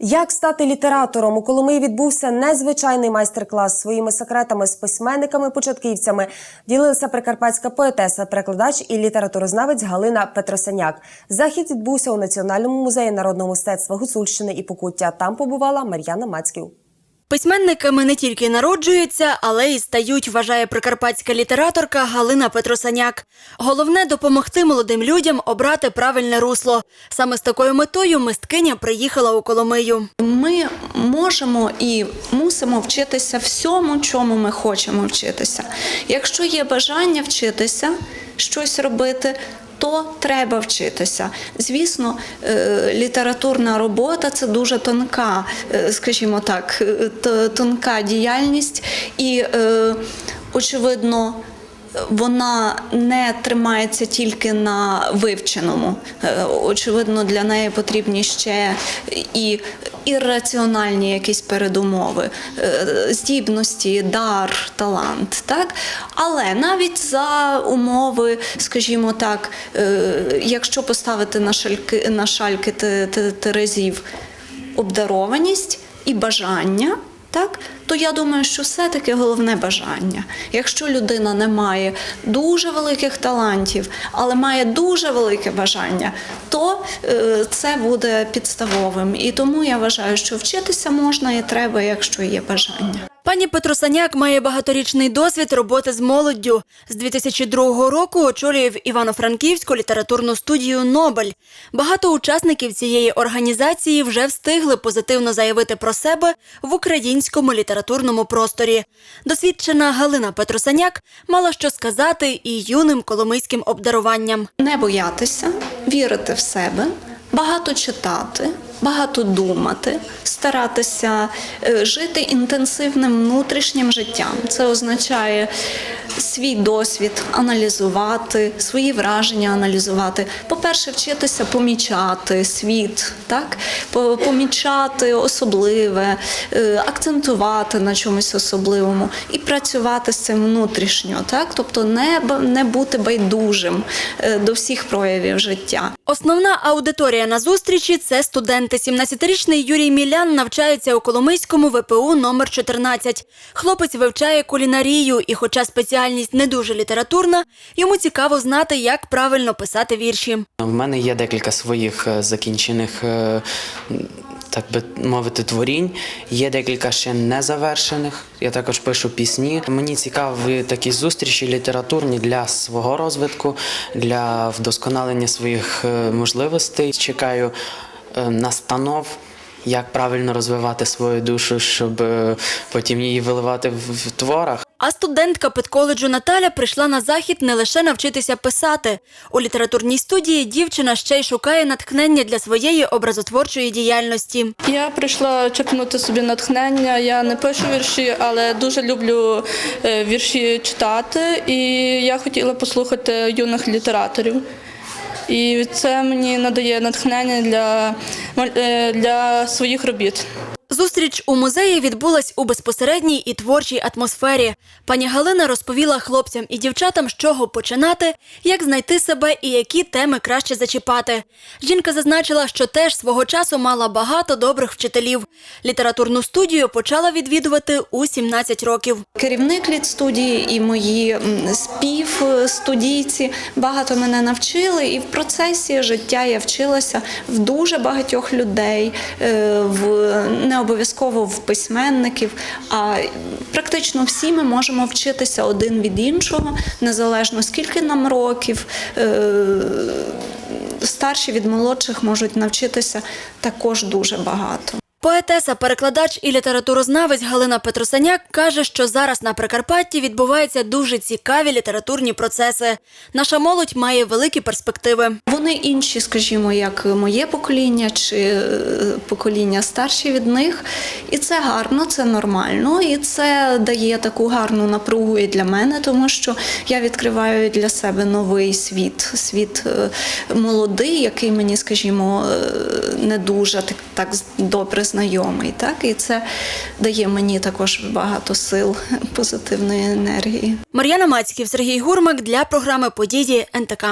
Як стати літератором? У Коломиї відбувся незвичайний майстер-клас своїми секретами з письменниками-початківцями. Ділилася прикарпатська поетеса, перекладач і літературознавець Галина Петросяняк. Захід відбувся у Національному музеї народного мистецтва Гуцульщини і Покуття. Там побувала Мар'яна Мацьків. Письменниками не тільки народжуються, але й стають, вважає прикарпатська літераторка Галина Петросаняк. Головне допомогти молодим людям обрати правильне русло. Саме з такою метою мисткиня приїхала у Коломию. Ми можемо і мусимо вчитися всьому, чому ми хочемо вчитися. Якщо є бажання вчитися, щось робити. То треба вчитися. Звісно, е, літературна робота це дуже тонка, е, скажімо так, е, тонка діяльність, і очевидно, вона не тримається тільки на вивченому. Е, Очевидно, для неї потрібні ще і ірраціональні якісь передумови, е, здібності, дар, талант. Так? Але навіть за умови, скажімо так, е, якщо поставити на шальки, на шальки те- те- терезів обдарованість і бажання. Так, то я думаю, що все-таки головне бажання. Якщо людина не має дуже великих талантів, але має дуже велике бажання, то е, це буде підставовим. І тому я вважаю, що вчитися можна і треба, якщо є бажання. Пані Петросаняк має багаторічний досвід роботи з молоддю. З 2002 року очолює в Івано-Франківську літературну студію Нобель. Багато учасників цієї організації вже встигли позитивно заявити про себе в українському літературному просторі. Досвідчена Галина Петросаняк мала що сказати і юним коломийським обдаруванням. Не боятися, вірити в себе, багато читати, багато думати, старатися е, жити інтенсивним внутрішнім життям. Це означає свій досвід аналізувати, свої враження аналізувати. По-перше, вчитися помічати світ, так? Помічати особливе, е, акцентувати на чомусь особливому і працювати з цим внутрішньо, так? тобто не, не бути байдужим е, до всіх проявів життя. Основна аудиторія на зустрічі це студенти. 17-річний Юрій Мілян навчається у Коломийському ВПУ номер 14. Хлопець вивчає кулінарію, і, хоча спеціальність не дуже літературна, йому цікаво знати, як правильно писати вірші. В мене є декілька своїх е, закінчених, е, так би мовити, творінь. Є декілька ще незавершених. Я також пишу пісні. Мені цікаві такі зустрічі літературні для свого розвитку, для вдосконалення своїх е, можливостей. Чекаю настанов. Як правильно розвивати свою душу, щоб е, потім її виливати в, в творах. А студентка педколеджу Наталя прийшла на захід не лише навчитися писати. У літературній студії дівчина ще й шукає натхнення для своєї образотворчої діяльності. Я прийшла черпнути собі натхнення. Я не пишу вірші, але дуже люблю е, вірші читати. І я хотіла послухати юних літераторів. І це мені надає натхнення для, для своїх робіт. Зустріч у музеї відбулась у безпосередній і творчій атмосфері. Пані Галина розповіла хлопцям і дівчатам, з чого починати, як знайти себе і які теми краще зачіпати. Жінка зазначила, що теж свого часу мала багато добрих вчителів. Літературну студію почала відвідувати у 17 років. Керівник літстудії і мої співстудійці багато мене навчили, і в процесі життя я вчилася в дуже багатьох людей, е, в не обов'язково в письменників. А практично всі ми можемо вчитися один від іншого, незалежно скільки нам років. Е, Старші від молодших можуть навчитися також дуже багато. Поетеса, перекладач і літературознавець Галина Петросаняк каже, що зараз на Прикарпатті відбуваються дуже цікаві літературні процеси. Наша молодь має великі перспективи. Вони інші, скажімо, як моє покоління чи е, покоління старші від них. І це гарно, це нормально, і це дає таку гарну напругу і для мене, тому що я відкриваю для себе новий світ, світ е, молодий, який мені, скажімо, е, не дуже так, добре знайомий. Так? І це дає мені також багато сил, позитивної енергії. Мар'яна Мацьків, Сергій Гурмак для програми Події НТК.